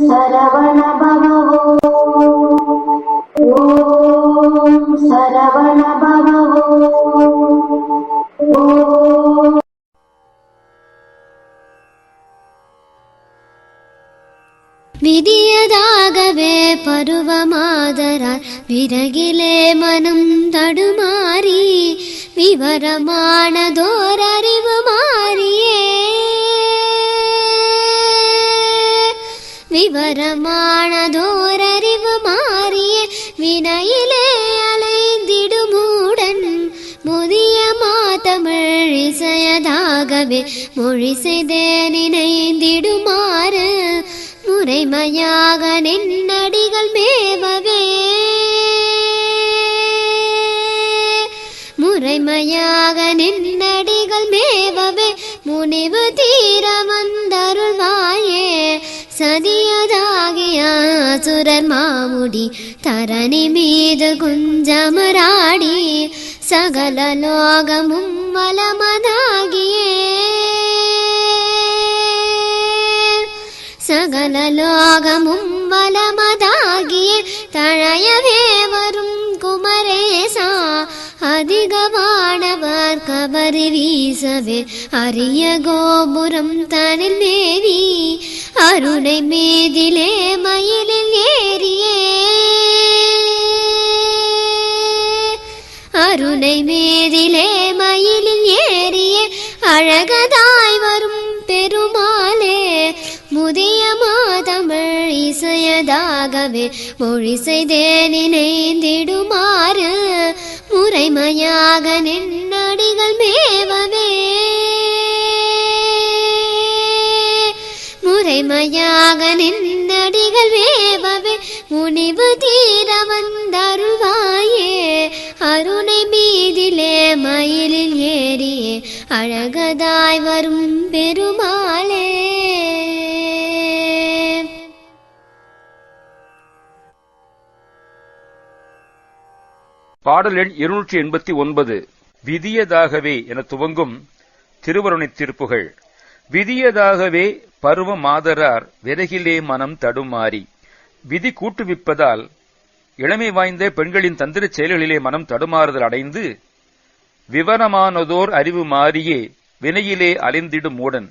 சரவண பவோ ஓம் சரவண பவோ ஓம் விதியதாகவே பருவமாதரார் விறகிலே மனம் தடுமாறி விவரமானதோர் விவரமானதோரறிவு மாறிய வினையிலே வினையிலே அலைந்திடுமூடன் முதிய மாதமிழ் இசையதாகவே மொழி செய்தே நினைந்திடுமாறு முறைமையாக நின்னடிகள் மேவவே முறைமையாக நின்னடிகள் மேவவே முனிவு தீர வந்தருள்வாயே सदुरमामुडि तरनिमिद कुञ्जमराणिडि सकल लोगमुम्बलमदागि सकल लोगमुं वलमदागी तळयवे वरुन् कुमरे सागमा கபரி வீசவே அரிய கோபுரம் தனில் மேவி அருணை மீதிலே மயிலில் ஏறியே. அருணை மேதிலே மயிலில் ஏறியே அழகதாய் வரும் பெருமாளே. முதிய மாதமிழ் இசையதாகவே மொழி செய்தே நினைந்திடுமாறு முறைமையாக நின்று மேவவே முறைமையாக நின்னடிகள் வேவவே முனிவு தீர வந்தருவாயே. அருணை மீதிலே மயிலில் ஏறியே அழகதாய் வரும் பெருமாளே. பாடல் எண் இருநூற்றி எண்பத்தி ஒன்பது. விதியதாகவே என துவங்கும் திருவருணைத் திருப்புகள். விதியதாகவே பருவ மாதரார் விறகிலே மனம் தடுமாறி. விதி கூட்டுவிப்பதால் இளமை வாய்ந்த பெண்களின் தந்திரச் செயல்களிலே மனம் தடுமாறுதல் அடைந்து விவரமானதோர் அறிவு மாறியே வினையிலே அலைந்திடும் மூடன்.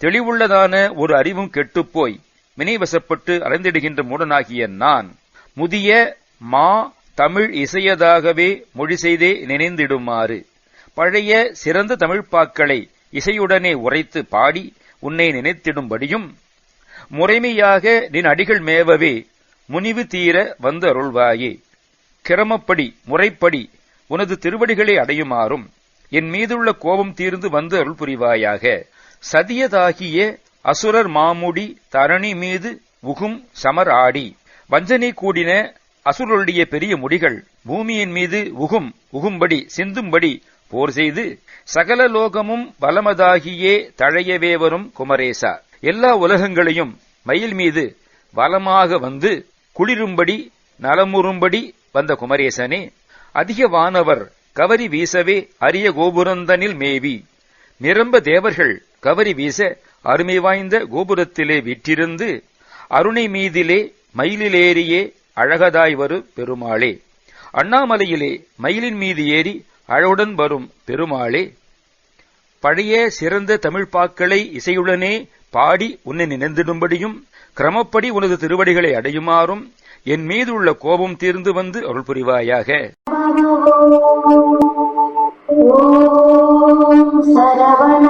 தெளிவுள்ளதான ஒரு அறிவும் கெட்டுப்போய் வினைவசப்பட்டு அலைந்திடுகின்ற மூடனாகிய நான். முதிய மா தமிழ் இசையதாகவே மொழி செய்தே நினைந்திடுமாறு. பழைய சிறந்த தமிழ்ப்பாக்களை இசையுடனே உரைத்து பாடி உன்னை நினைத்திடும்படியும் முறைமையாக நின் அடிகள் மேவவே முனிவு தீர வந்து அருள்வாயே. கிரமப்படி முறைப்படி உனது திருவடிகளை அடையுமாறும் என் மீதுள்ள கோபம் தீர்ந்து வந்து அருள் புரிவாயாக. சதியதாகிய அசுரர் மாமுடி தரணி மீது உகும் சமர் ஆடி வஞ்சனை கூடின அசுரருடைய பெரிய முடிகள் பூமியின் மீது உகும் உகும்படி சிந்தும்படி போர் செய்து சகல லோகமும் வலமதாகியே தழையவே வரும் குமரேசா. எல்லா உலகங்களையும் மயில் மீது வலமாக வந்து குளிரும்படி நலமுறும்படி வந்த குமரேசனே அதிக வானவர் கவரி வீசவே அரிய கோபுரந்தனில் மேவி. நிரம்ப தேவர்கள் கவரி வீச அருமை வாய்ந்த கோபுரத்திலே விற்றிருந்து அருணை மீதிலே மயிலிலேறியே அழகதாய் வரு பெருமாளே. அண்ணாமலையிலே மயிலின் மீது ஏறி அழவுடன் வரும் பெருமாளே. பழைய சிறந்த தமிழ்ப்பாக்களை இசையுடனே பாடி உன்னை நினைந்திடும்படியும் கிரமப்படி உனது திருவடிகளை அடையுமாறும் என் மீது உள்ள கோபம் தீர்ந்து வந்து அருள் புரிவாயாக சரவண